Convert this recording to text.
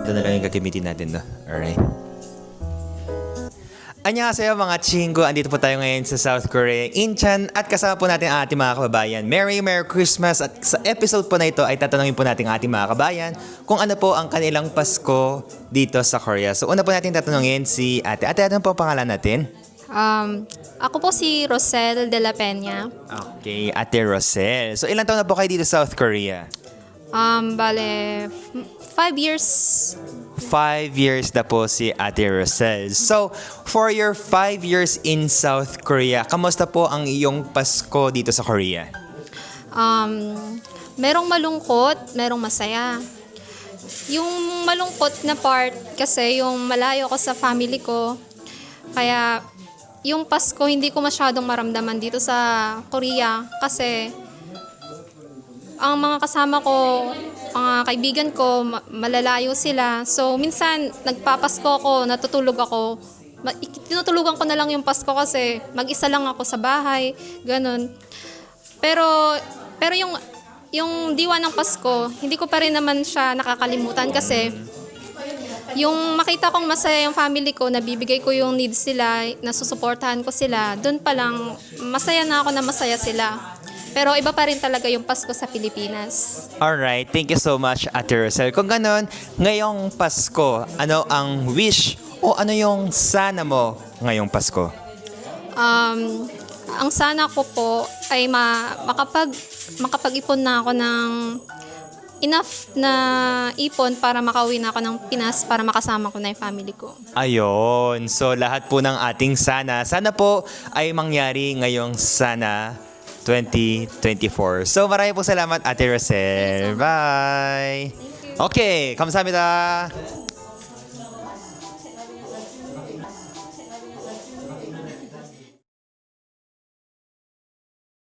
Ito na lang yung gagamitin natin, no? Alright. Annyeonghaseyo mga chingo. Andito po tayo ngayon sa South Korea, Incheon. At kasama po natin ang ating mga kababayan. Merry Merry Christmas. At sa episode po na ito ay tatanungin po natin ang ating mga kababayan kung ano po ang kanilang Pasko dito sa Korea. So una po natin tatanungin si ate. Ate, ano po ang pangalan natin? Um, ako po si Rosel de la Peña. Okay, Ate Rosel. So ilang taon na po kayo dito sa South Korea? Um, bale, five years. Five years na po si Ate Rosel. So, for your five years in South Korea, kamusta po ang iyong Pasko dito sa Korea? Um, merong malungkot, merong masaya. Yung malungkot na part, kasi yung malayo ko sa family ko, kaya yung Pasko hindi ko masyadong maramdaman dito sa Korea kasi ang mga kasama ko, mga kaibigan ko, ma- malalayo sila. So, minsan, nagpapasko ako, natutulog ako. Tinutulugan ko na lang yung Pasko kasi mag-isa lang ako sa bahay, ganun. Pero, pero yung, yung diwa ng Pasko, hindi ko pa rin naman siya nakakalimutan kasi yung makita kong masaya yung family ko, nabibigay ko yung needs sila, nasusuportahan ko sila, doon pa lang, masaya na ako na masaya sila. Pero iba pa rin talaga yung Pasko sa Pilipinas. Alright, thank you so much, Ate Rosel. Kung ganon, ngayong Pasko, ano ang wish o ano yung sana mo ngayong Pasko? Um, ang sana ko po ay ma- makapag, makapag-ipon na ako ng enough na ipon para makauwi na ako ng Pinas para makasama ko na yung family ko. Ayun. So, lahat po ng ating sana, sana po ay mangyari ngayong sana 2024. So maraming po salamat Ate Rosel. Bye! Okay, kamsahamnida!